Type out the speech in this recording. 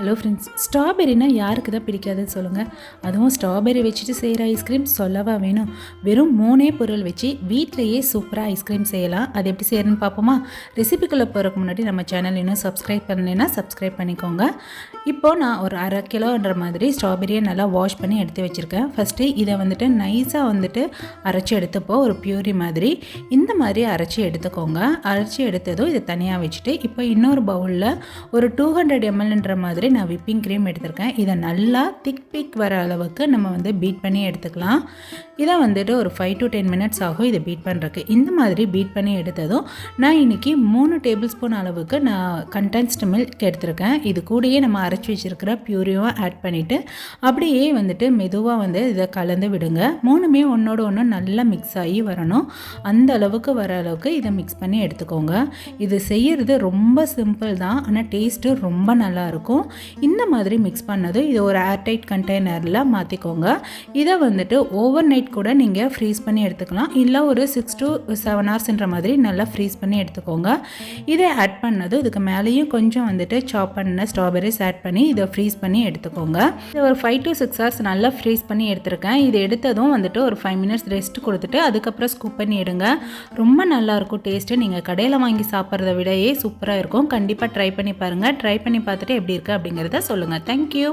Hello friends ஸ்ட்ராபெரினா யாருக்கு தான் பிடிக்காதுன்னு சொல்லுங்கள் அதுவும் ஸ்ட்ராபெரி வச்சுட்டு செய்கிற ஐஸ்கிரீம் சொல்லவா வேணும். வெறும் மூணே பொருள் வச்சு வீட்டிலையே சூப்பராக ஐஸ்கிரீம் செய்யலாம். அது எப்படி செய்யறதுன்னு பார்ப்போமா? ரெசிபிக்குள்ளே போகிறதுக்கு முன்னாடி நம்ம சேனல் இன்னும் சப்ஸ்கிரைப் பண்ணலைன்னா சப்ஸ்கிரைப் பண்ணிக்கோங்க. இப்போது நான் ஒரு அரை கிலோன்ற மாதிரி ஸ்ட்ராபெரியை நல்லா வாஷ் பண்ணி எடுத்து வச்சுருக்கேன். ஃபஸ்ட்டு இதை வந்துட்டு நைஸாக வந்துட்டு அரைச்சி எடுத்துப்போ. ஒரு பியூரி மாதிரி. இந்த மாதிரி அரைச்சி எடுத்துக்கோங்க. அரைச்சி எடுத்ததும் இதை தனியாக வச்சுட்டு இப்போ இன்னொரு பவுலில் ஒரு டூ ஹண்ட்ரட் எம்எல்ன்ற மாதிரி நான் விப்பிங் க்ரீம் எடுத்திருக்கேன். இதை நல்லா திக் பிக் வர அளவுக்கு நம்ம வந்து பீட் பண்ணி எடுத்துக்கலாம். இதை வந்துட்டு ஒரு ஃபைவ் டு டென் மினிட்ஸ் ஆகும் இதை பீட் பண்ணுறக்கு இந்த மாதிரி பீட் பண்ணி எடுத்ததும் நான் இன்றைக்கி மூணு டேபிள் ஸ்பூன் அளவுக்கு நான் கண்டென்ஸ்டு மில்க் எடுத்திருக்கேன். இது கூடயே நம்ம அரைச்சி வச்சுருக்கிற பியூரியும் ஆட் பண்ணிவிட்டு அப்படியே வந்துட்டு மெதுவாக வந்து இதை கலந்து விடுங்க. மூணுமே ஒன்றோட ஒன்று நல்லா மிக்ஸ் ஆகி வரணும். அந்த அளவுக்கு வர அளவுக்கு இதை மிக்ஸ் பண்ணி எடுத்துக்கோங்க. இது செய்கிறது ரொம்ப சிம்பிள் தான். ஆனால் டேஸ்ட்டு ரொம்ப நல்லாயிருக்கும் இந்த மாதிரி மிக்ஸ் பண்ணதும் இது ஒரு ஏர்டைட் கண்டெய்னரில் மாற்றிக்கோங்க இதை வந்துட்டு ஓவர் நைட் கூட நீங்கள் ஃப்ரீஸ் பண்ணி எடுத்துக்கலாம். இல்லை ஒரு சிக்ஸ் டு செவன் ஹவர்ஸ்ன்ற மாதிரி நல்லா ஃப்ரீஸ் பண்ணி எடுத்துக்கோங்க. இதை ஆட் பண்ணதும் இதுக்கு மேலேயும் கொஞ்சம் வந்துட்டு சாப் பண்ண ஸ்ட்ராபெரிஸ் ஆட் பண்ணி இதை ஃப்ரீஸ் பண்ணி எடுத்துக்கோங்க. இது ஒரு ஃபைவ் டு சிக்ஸ் ஹவர்ஸ் நல்லா ஃப்ரீஸ் பண்ணி எடுத்திருக்கேன். இது எடுத்ததும் வந்துட்டு ஒரு ஃபைவ் மினிட்ஸ் ரெஸ்ட் கொடுத்துட்டு அதுக்கப்புறம் ஸ்கூப் பண்ணி எடுங்க. ரொம்ப நல்லாயிருக்கும் டேஸ்ட்டு நீங்கள் கடையில் வாங்கி சாப்பிட்றத விடையே சூப்பராக இருக்கும். கண்டிப்பாக ட்ரை பண்ணி பாருங்கள் ட்ரை பண்ணி பார்த்துட்டு எப்படி இருக்குது அப்படிங்கிறத சொல்லுங்கள் தேங்க்யூ